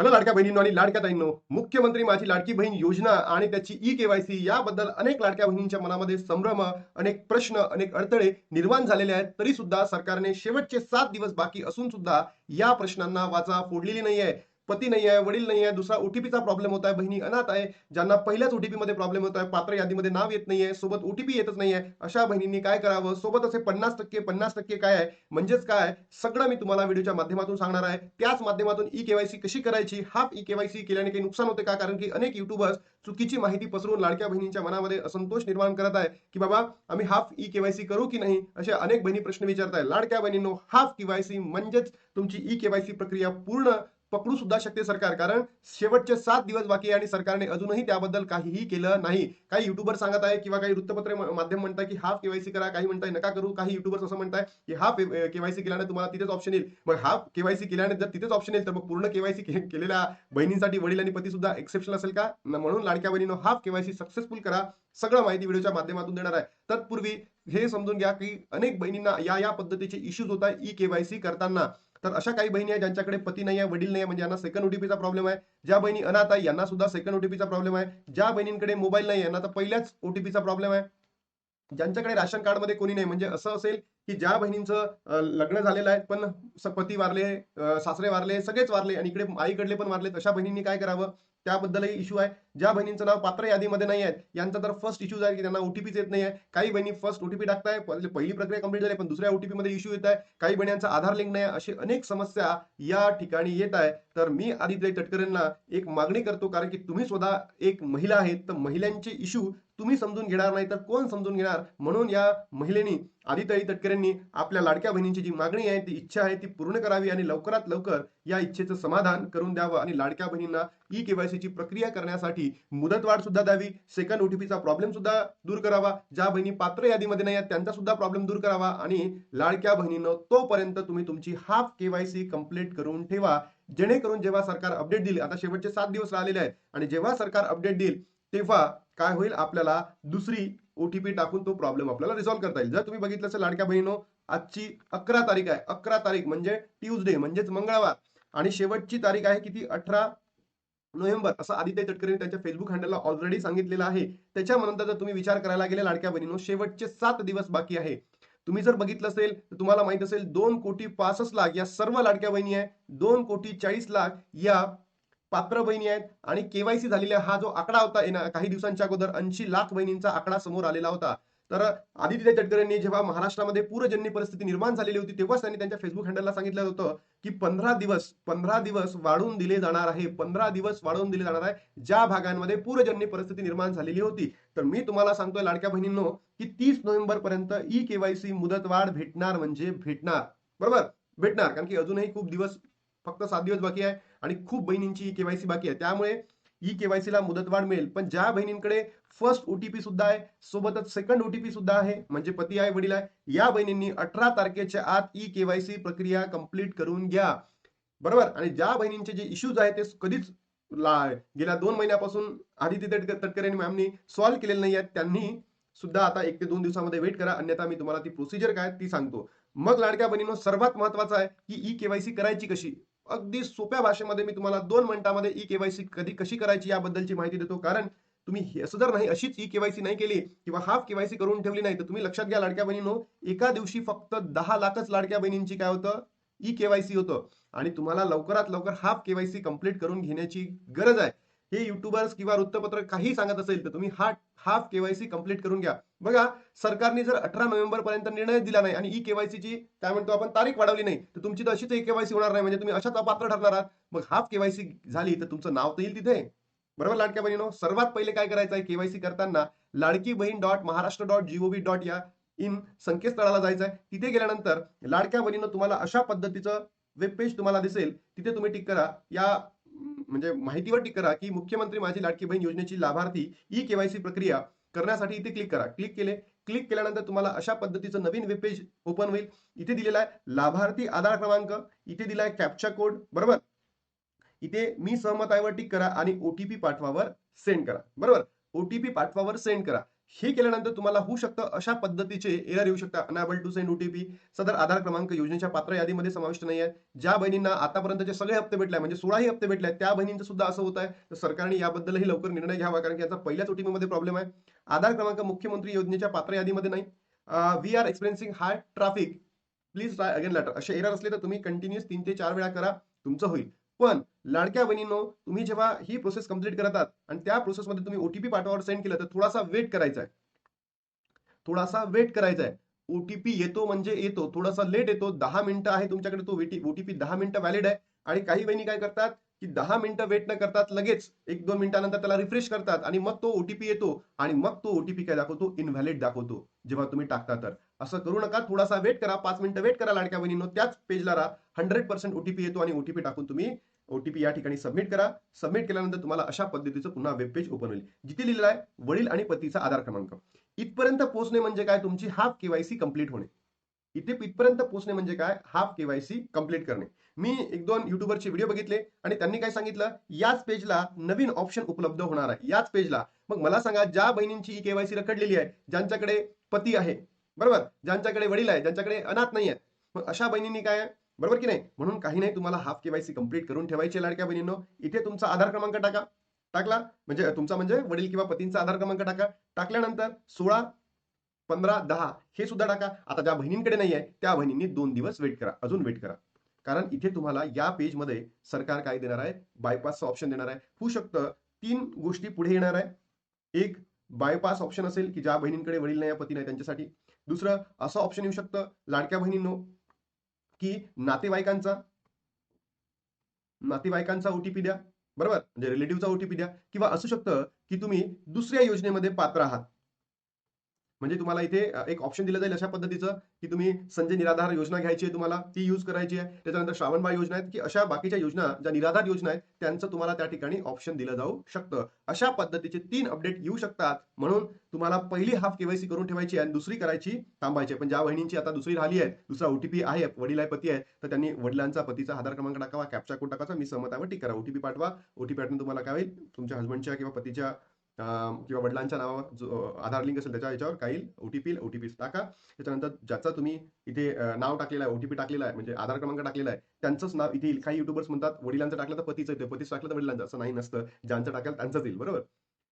Hello लाडक्या बहिणींनो आणि लाडक्या ताईंनो मुख्यमंत्री माझी लाडकी बहीण योजना आणि त्याची ई केवायसी याबद्दल अनेक लाडक्या बहिणींच्या मनामध्ये संभ्रम अनेक प्रश्न अनेक अडथळे निर्माण झालेले आहेत. तरी सुद्धा सरकारने शेवटचे सात दिवस बाकी असून सुद्धा या प्रश्नांना वाचा फोडलेली नाहीये. पती नाही आहे वडील नाही आहे दुसरा ओटीपीचा प्रॉब्लेम होत आहे बहिणी अनाथ आहे ज्यांना पहिल्याच ओटीपी मध्ये प्रॉब्लेम होत आहे पात्र यादीमध्ये नाव येत नाहीये सोबत ओटीपी येतच नाहीये अशा बहिणींनी काय करावं? सोबत असे पन्नास टक्के पन्नास टक्के काय आहे? म्हणजेच काय सगळं मी तुम्हाला व्हिडिओच्या माध्यमातून सांगणार आहे. त्याच माध्यमातून ई केवायसी कशी करायची? हाफ ई केवायसी केल्याने काही नुकसान होते का? कारण की अनेक युट्यूबर्स चुकीची माहिती पसरून लाडक्या बहिणींच्या मनामध्ये असंतोष निर्माण करत आहे की बाबा आम्ही हाफ ई केवायसी करू की नाही? असे अनेक बहिणी प्रश्न विचारत आहे लाडक्या बहिणींनो हाफ केवायसी म्हणजेच तुमची ई केवायसी प्रक्रिया पूर्ण पकडू सुद्धा शकते सरकार. कारण शेवटचे सात दिवस बाकी आणि सरकारने अजूनही त्याबद्दल काहीही केलं नाही. काही युट्यूबर सांगत आहे किंवा काही वृत्तपत्र माध्यम म्हणताय की हाफ केवायसी करा काही म्हणताय नका करू काही युट्यूबर्स असं म्हणताय की हाफ केवायसी केल्याने तुम्हाला तिथेच ऑप्शन येईल. मग हाफ केवायसी केल्याने जर तिथेच ऑप्शन येईल तर मग पूर्ण केवायसी केलेल्या बहिणींसाठी वडील आणि पती सुद्धा एक्सेप्शन असेल का? म्हणून लाडक्या बहिणीनं हाफ केवायसी सक्सेसफुल करा. सगळं माहिती व्हिडिओच्या माध्यमातून देणार आहे. तत्पूर्वी हे समजून घ्या की अनेक बहिणींना या या पद्धतीचे इश्यूज होत आहे ई केवायसी करताना. तर अशा काही बहिणी आहेत ज्यांच्याकडे पती नाही आहे वडील नाही आहे म्हणजे यांना सेकंड ओटीपीचा प्रॉब्लेम आहे. ज्या बहिणी अनाथ आहे यांना सुद्धा सेकंड ओटीपीचा प्रॉब्लेम आहे. ज्या बहिणींकडे मोबाईल नाही यांना तर पहिल्याच ओटीपीचा प्रॉब्लेम आहे. ज्यांच्याकडे राशन कार्डमध्ये कोणी नाही म्हणजे असं असेल की ज्या बहिणींचं लग्न झालेलं आहे पण पती वारले सासरे वारले सगळेच वारले आणि इकडे आईकडले पण वारले अशा बहिणींनी काय करावं? त्याबद्दलही इश्यू आहे. ज्या बहिणींचं नाव पात्र यादीमध्ये नाही आहेत यांचा तर फर्स्ट इश्यू आहे की त्यांना ओटीपीच येत नाही आहे. काही बहिणी फर्स्ट ओटीपी टाकताय पहिली प्रक्रिया कंप्लीट झाली पण दुसऱ्या ओटीपी मध्ये इश्यू येत आहे. काही बहिणींचा आधार लिंक नाही अशी अनेक समस्या या ठिकाणी येत आहे. तर मी आदित्य तटकरेंना एक मागणी करतो कारण की तुम्ही स्वतः एक महिला आहेत तर महिलांचे इश्यू तुम्ही समजून घेणार नाही तर कोण समजून घेणार? म्हणून या महिलेनी आदिताई तटकरेंनी आपल्या लाडक्या बहिणींची जी मागणी आहे ती इच्छा आहे ती पूर्ण करावी आणि लवकरात लवकर या इच्छेचं समाधान करून द्यावं आणि लाडक्या बहिणींना ई केवायसीची प्रक्रिया करण्यासाठी मुदतवाढ सुद्धा द्यावी सेकंड ओटीपीचा प्रॉब्लेम सुद्धा दूर करावा ज्या बहिणी पात्र यादीमध्ये नाही आहेत त्यांचा सुद्धा प्रॉब्लेम दूर करावा आणि लाडक्या बहिणीनं तोपर्यंत तुम्ही तुमची हाफ केवायसी कंप्लीट करून ठेवा. जेणेकरून जेव्हा सरकार अपडेट देईल आता शेवटचे सात दिवस राहिलेले आहेत आणि जेव्हा सरकार अपडेट देईल तेव्हा काय होईल? आपल्याला दुसरी ओटीपी टाकून तो प्रॉब्लेम आपल्याला रिझॉल्व्ह करता येईल. जर तुम्ही बघितलं असेल लाडक्या बहिणीनो आजची अकरा तारीख आहे. अकरा तारीख म्हणजे ट्यूजडे म्हणजेच मंगळवार. आणि शेवटची तारीख आहे किती? अठरा नोव्हेंबर असं आदित्य तटकरेंनी त्यांच्या फेसबुक हँडलला ऑलरेडी सांगितलेलं आहे. त्याच्यानंतर जर तुम्ही विचार करायला गेले लाडक्या बहिणीनो शेवटचे सात दिवस बाकी आहे. तुम्ही जर बघितलं असेल तर तुम्हाला माहीत असेल दोन कोटी पासष्ट लाख या सर्व लाडक्या बहिणी आहे. दोन कोटी चाळीस लाख या पात्र बहिणी आहेत. आणि केवायसी झालेला हा जो आकडा होता येणा- काही दिवसांच्या अगोदर ऐंशी लाख बहिणींचा आकडा समोर आलेला होता. तर आदित्य तटकरेंनी जेव्हा महाराष्ट्रामध्ये पूरजन्य परिस्थिती निर्माण झालेली होती तेव्हाच त्यांनी त्यांच्या फेसबुक हँडलला सांगितलं होतं की पंधरा दिवस पंधरा दिवस वाढवून दिले जाणार आहे. पंधरा दिवस वाढवून दिले जाणार आहे. ज्या भागांमध्ये पूरजन्य परिस्थिती निर्माण झालेली होती. तर मी तुम्हाला सांगतोय लाडक्या बहिणींनो की तीस नोव्हेंबर पर्यंत ई केवायसी मुदतवाढ भेटणार म्हणजे भेटणार. बरोबर? भेटणार. कारण की अजूनही खूप दिवस फक्त सात दिवस बाकी आहे. आणि खूप बहिणींची केवायसी बाकी आहे. त्यामुळे ई केवायसीला मुदतवाढ मिळेल. पण ज्या बहिणींकडे फर्स्ट ओटीपी सुद्धा आहे सोबतच सेकंड ओटीपी सुद्धा आहे म्हणजे पती आहे वडील आहे या बहिणींनी अठरा तारखेच्या आत ई केवायसी प्रक्रिया कंप्लीट करून घ्या. बरोबर? आणि ज्या बहिणींचे जे इश्यूज आहेत ते कधीच ला- गेल्या दोन महिन्यापासून आदित्य तटक- तटकरे मॅमनी सॉल्व्ह केलेले नाही आहेत त्यांनी सुद्धा आता एक ते दोन दिवसामध्ये वेट करा अन्यथा मी तुम्हाला ती प्रोसिजर काय ती सांगतो. मग लाडक्या बहिणीनं सर्वात महत्वाचं आहे की ई केवायसी करायची कशी? अगदी सोप्या भाषेमध्ये मी तुम्हाला दोन मिनिटांमध्ये ई केवायसी कधी कशी करायची याबद्दलची माहिती देतो. कारण तुम्ही हे- असं जर नाही अशीच ई केवायसी नाही केली किंवा हाफ केवायसी करून ठेवली नाही तर तुम्ही लक्षात घ्या लाडक्या बहिणीनो एका दिवशी फक्त दहा लाखच लाडक्या बहिणींची काय होतं? ई केवायसी होतं. आणि तुम्हाला लवकरात लवकर हाफ केवायसी कंप्लीट करून घेण्याची गरज आहे. हे युट्यूबर्स किंवा वृत्तपत्र काही सांगत असेल तर तुम्ही हा हाफ केवायसी कंप्लीट करून घ्या. बघा सरकारने जर अठरा नोव्हेंबर पर्यंत निर्णय दिला नाही आणि ई केवायसीची काय म्हणतो आपण तारीख वाढवली नाही तर तुमची तर अशीच ई केवायसी होणार नाही म्हणजे तुम्ही अशाच अपात्र ठरणार आहात. मग हाफ केवायसी झाली तर तुमचं नाव तर येईल तिथे. बरोबर लाडक्या बहिणीनो? सर्वात पहिले काय करायचं आहे केवायसी करताना Ladki Bahin dot Maharashtra dot gov dot या इन संकेतस्थळाला जायचं आहे. तिथे गेल्यानंतर लाडक्या बहिणीनं तुम्हाला अशा पद्धतीचं वेब पेज तुम्हाला दिसेल. तिथे तुम्ही टिक करा. या म्हणजे माहितीवर टिक करा की मुख्यमंत्री माझी लाडकी बहीण योजनेची लाभार्थी ई केवायसी प्रक्रिया करण्यासाठी इथे क्लिक करा. क्लिक केले. क्लिक केल्यानंतर तुम्हाला अशा पद्धतीचं नवीन वेब पेज ओपन होईल. इथे दिलेला आहे लाभार्थी आधार क्रमांक. इथे दिला आहे कॅप्चा कोड बरोबर? इथे मी सहमत टिक करा आणि ओटीपी पाठवावर सेंड करा. बरोबर? ओटीपी पाठवावर सेंड करा. हे केल्यानंतर तुम्हाला होऊ शकतं अशा पद्धतीचे एरर येऊ शकतात. अनाबल टू सेंड ओटीपी सदर आधार क्रमांक योजनेच्या पात्र यादीमध्ये समाविष्ट नाही आहे ज्या बहिणींना आतापर्यंतचे सगळे हप्ते भेटले म्हणजे सोळाही हप्ते भेटले त्या बहिणींचं सुद्धा असं होत आहे तर सरकारने याबद्दलही लवकर निर्णय घ्यावा कारण की याचा पहिल्याच ओटीपीमध्ये प्रॉब्लेम आहे. आधार क्रमांक मुख्यमंत्री योजनेच्या पात्र यादीमध्ये नाही. We are experiencing high traffic please try again later असे एरर असले तर तुम्ही कंटिन्युअस तीन ते चार वेळा करा तुमचं होईल. पण लाडक्या बहिणींनो तुम्ही जेव्हा ही प्रोसेस कंप्लीट करतात आणि त्या प्रोसेसमध्ये तुम्ही ओटीपी पाठवावर सेंड केलं तर थोडासा वेट करायचा आहे. थोडासा वेट करायचा आहे. ओटीपी येतो म्हणजे येतो थोडासा लेट येतो दहा मिनिटं आहे तुमच्याकडे तो ओटीपी दहा मिनिटं व्हॅलिड आहे. आणि काही बहिणी काय करतात की दहा मिनिटं वेट न करतात लगेच एक दोन मिनिटानंतर त्याला रिफ्रेश करतात आणि मग तो ओटीपी येतो आणि मग तो ओटीपी काय दाखवतो? इनव्हॅलिड दाखवतो जेव्हा तुम्ही टाकता तर. असं करू नका थोडासा वेट करा पाच मिनिटं वेट करा लाडक्या बहिणींनो त्याच पेजला राहा. हंड्रेड पर्सेंट ओटीपी येतो आणि ओटीपी टाकून तुम्ही ओटीपी या ठिकाणी सबमिट करा. सबमिट केल्यानंतर तुम्हाला अशा पद्धतीचं पुन्हा वेब पेज ओपन होईल. जिथे लिहिलेलं आहे वडील आणि पतीचा आधार क्रमांक. इथपर्यंत पोहोचणे म्हणजे काय? तुमची हाफ केवायसी कंप्लीट होणे. इथे इथपर्यंत पोहोचणे म्हणजे काय? हाफ केवायसी कंप्लीट करणे. मी एक दोन युट्यूबरचे व्हिडिओ बघितले आणि त्यांनी काय सांगितलं? याच पेजला नवीन ऑप्शन उपलब्ध होणार आहे. याच पेजला मग मला सांगा ज्या बहिणींची ई केवायसी रखडलेली आहे ज्यांच्याकडे पती आहे बरोबर? ज्यांच्याकडे वडील आहे ज्यांच्याकडे अनाथ नाही आहे मग अशा बहिणींनी काय बरोबर की नाही? म्हणून काही नाही तुम्हाला हाफ केवायसी कंप्लीट करून ठेवायचे लाडक्या बहिणींनो. इथे तुमचा आधार क्रमांक टाका. टाकला? म्हणजे तुमचा म्हणजे वडील किंवा पतींचा आधार क्रमांक टाका. टाकल्यानंतर सोळा पंधरा दहा हे सुद्धा टाका. आता ज्या बहिणींकडे नाही आहे त्या बहिणींनी दोन दिवस वेट करा. अजून वेट करा. कारण इथे तुम्हाला या पेजमध्ये सरकार काय देणार आहे? बायपासचं ऑप्शन देणार आहे. होऊ शकतं तीन गोष्टी पुढे येणार आहे. एक बायपास ऑप्शन असेल की ज्या बहिणींकडे वडील नाही पती नाही त्यांच्यासाठी. दुसरं असं ऑप्शन येऊ शकतं लाडक्या बहिणींनो की नातेवाईकांचा नातेवाईकांचा ओटीपी द्या बरोबर? म्हणजे रिलेटिव्हचा ओटीपी द्या. किंवा असू शकतं की तुम्ही दुसऱ्या योजनेमध्ये पात्र आहात. म्हणजे तुम्हाला इथे एक ऑप्शन दिलं जाईल अशा पद्धतीचं की तुम्ही संजय निराधार योजना घ्यायची आहे तुम्हाला ती यूज करायची आहे. त्याच्यानंतर श्रावणबाळ योजना आहेत की अशा बाकीच्या योजना ज्या निराधार योजना आहेत त्यांचं तुम्हाला त्या ठिकाणी ऑप्शन दिलं जाऊ शकतं. अशा पद्धतीचे तीन अपडेट येऊ शकतात. म्हणून तुम्हाला पहिली हाफ केवायसी करून ठेवायची आणि दुसरी करायची थांबायची पण ज्या बहिणींची आता दुसरी राहिली आहे दुसरा ओटीपी आहे वडील आहे पती आहे तर त्यांनी वडिलांचा पतीचा आधार क्रमांक टाकावा कॅप्चा कोड टाकायचा मी सहमतावर आहे करा. ओटीपी पाठवा. ओटीपी पाठवून तुम्हाला काय होईल तुमच्या हस्बंडच्या किंवा पतीच्या किंवा वडिलांच्या नावावर जो आधार लिंक असेल त्याच्या याच्यावर काही ओटीपी ओटीपी टाका. त्याच्यानंतर ज्याचा तुम्ही इथे नाव टाकलेलं आहे ओटीपी टाकलेला आहे म्हणजे आधार क्रमांक टाकलेला आहे त्यांचंच नाव इथे येईल काही युट्यूबर्स म्हणतात वडिलांचं टाकलं तर पतीचं येतं पतीचं टाकलं तर वडिलांचं असं नाही नसतं. ज्यांचं टाकलं त्यांचंच येईल बरोबर?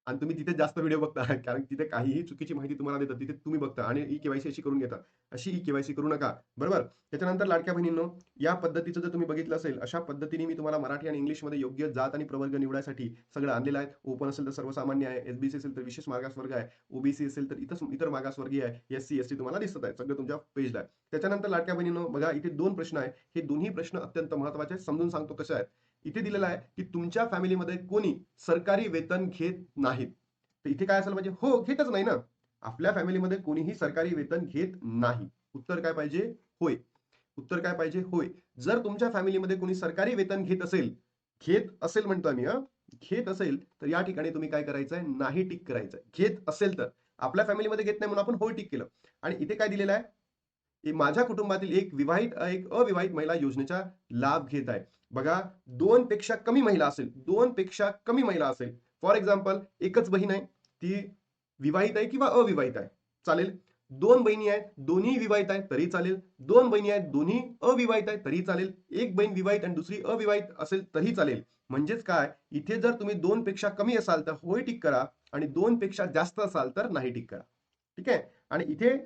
आणि तुम्ही तिथे जास्त व्हिडिओ बघता कारण तिथे काहीही चुकीची माहिती तुम्हाला देतात तिथे तुम्ही बघता आणि ई केवायसी अशी करून घेता. अशी ई केवायसी करू नका. बरोबर? त्याच्यानंतर लाडक्या बहिणींनो या पद्धतीचं जर तुम्ही बघितलं असेल अशा पद्धतीने मी तुम्हाला मराठी आणि इंग्लिशमध्ये योग्य जात आणि प्रवर्ग निवडायसाठी सगळं आणलेलं आहे. ओपन असेल तर सर्वसामान्य आहे एसबीसी असेल तर विशेष मागासवर्ग आहे ओबीसी असेल तर इतर इतर मागासवर्गीय आहे एस सी एस टी तुम्हाला दिसत आहे सगळं तुमच्या पेजला आहे. त्याच्यानंतर लाडक्या बहिणींनो बघा इथे दोन प्रश्न आहे. हे दोन्ही प्रश्न अत्यंत महत्त्वाचे समजून सांगतो कसे आहेत. इथे दिलेलं आहे की तुमच्या फॅमिलीमध्ये कोणी सरकारी वेतन घेत नाहीत. तर इथे काय असेल पाहिजे? हो घेतच नाही ना. आपल्या फॅमिलीमध्ये कोणीही सरकारी वेतन घेत नाही. उत्तर काय पाहिजे? होय. उत्तर काय पाहिजे? होय. जर तुमच्या फॅमिलीमध्ये कोणी सरकारी वेतन घेत असेल घेत असेल म्हणतो आम्ही घेत असेल तर या ठिकाणी तुम्ही काय करायचंय? नाही टिक करायचंय. घेत असेल तर. आपल्या फॅमिलीमध्ये घेत नाही म्हणून आपण होय टिक केलं. आणि इथे काय दिलेलं आहे? माझ्या कुटुंबातील एक विवाहित एक अविवाहित महिला योजनेचा लाभ घेत आहे. बघा दोन पेक्षा कमी महिला असेल दोन पेक्षा कमी महिला असेल. फॉर एक्झाम्पल एकच बहीण आहे ती विवाहित आहे किंवा अविवाहित आहे. चालेल? दोन बहिणी आहेत दोन्ही विवाहित आहेत तरी चालेल. दोन बहिणी आहेत दोन्ही अविवाहित आहेत तरी चालेल. एक बहीण विवाहित आणि दुसरी अविवाहित असेल तरी चालेल. म्हणजेच काय? इथे जर तुम्ही दोन पेक्षा कमी असाल तर होय टिक करा आणि दोन पेक्षा जास्त असाल तर नाही टिक करा. ठीक आहे? आणि इथे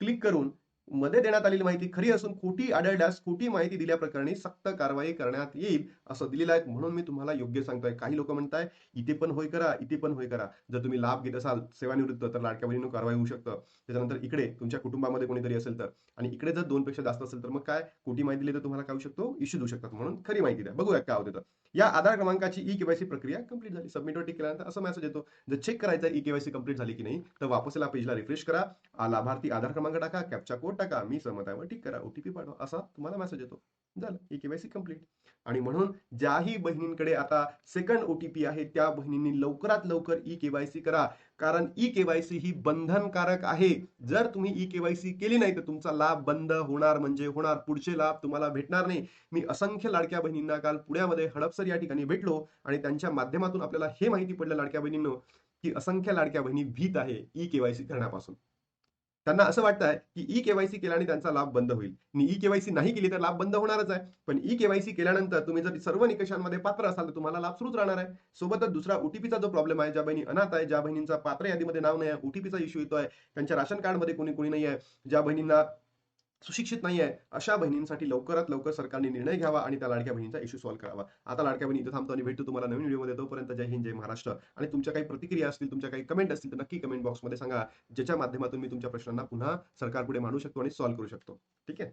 क्लिक करून मध्ये देण्यात आलेली माहिती खरी असून खोटी आढळल्यास खोटी माहिती दिल्याप्रकरणी सक्त कारवाई करण्यात येईल असं दिलेलं आहे. म्हणून मी तुम्हाला योग्य सांगतोय. काही लोक म्हणताय इथे पण होय करा इथे पण होय करा. जर तुम्ही लाभ घेत असाल सेवानिवृत्त तर लाडक्या बहिणीनं कारवाई होऊ शकतं. त्याच्यानंतर इकडे तुमच्या कुटुंबामध्ये कोणीतरी असेल तर. आणि इकडे जर दोन पेक्षा जास्त असेल तर मग काय? खोटी माहिती दिली तर तुम्हाला काय होऊ शकतो? इश्यू देऊ शकतात. म्हणून खरी माहिती द्या. बघूया काय होतं या आधार क्रमांकाची ई केवायसी प्रक्रिया कंप्लीट झाली. सबमिटवर टिक केल्यानंतर असं मेसेज येतो. जर चेक करायचं ई केवायसी कंप्लीट झाली की नाही तर वापस पेजला रिफ्रेश करा. लाभार्थी आधार क्रमांक टाका कॅप्चा कोड टाका मी सहमत आहे. ठीक करा ओटीपी पाठवा. असा तुम्हाला मेसेज येतो. झालं. ई केवायसी कंप्लीट आणि म्हणून ज्याही बहिणींकडे आता सेकंड ओटीपी आहे त्या बहिणींनी लवकरात लवकर ई केवायसी करा. कारण ई केवायसी ही बंधनकारक आहे. जर तुम्ही ई केवायसी केली नाही तर तुमचा लाभ बंद होणार म्हणजे होणार. पुढचे लाभ तुम्हाला भेटणार नाही. मी असंख्य लाडक्या बहिणींना काल पुण्यामध्ये हडपसर या ठिकाणी भेटलो आणि त्यांच्या माध्यमातून आपल्याला हे माहिती पडलं लाडक्या बहिणींनो की असंख्य लाडक्या बहिणी भीत आहे ई केवायसी करण्यापासून. त्यांना असं वाटतं आहे की ई केवायसी केल्याने त्यांचा लाभ बंद होईल. आणि ई केवायसी नाही केली तर लाभ बंद होणारच आहे. पण ई केवायसी केल्यानंतर तुम्ही जर सर्व निकषांमध्ये पात्र असाल तर तुम्हाला लाभ सुरूच राहणार आहे. सोबतच दुसरा ओटीपीचा जो प्रॉब्लेम आहे ज्या बहिणी अनाथ आहे ज्या बहिणींचा पात्र यादीमध्ये नाव नाही आहे ओटीपीचा इश्यू येतोय त्यांच्या राशन कार्डमध्ये कोणी कोणी नाही आहे ज्या बहिणींना सुशिक्षित नाही आहे अशा बहिणींसाठी लवकरात लवकर सरकारने निर्णय घ्यावा आणि त्या लाडक्या बहिणीचा इश्यू सॉल्व्ह करावा. आता लाडक्या बहिणी इथं थांबतो आणि भेटतो तुम्हाला नवीन व्हिडिओमध्ये. तोपर्यंत जय हिंद जय महाराष्ट्र. आणि तुमच्या काही प्रतिक्रिया असतील तुमच्या काही कमेंट असतील तर नक्की कमेंट बॉक्समध्ये सांगा ज्याच्या माध्यमातून मी तुमच्या प्रश्नांना पुन्हा सरकारपुढे मांडू शकतो आणि सॉल्व्ह करू शकतो. ठीक आहे?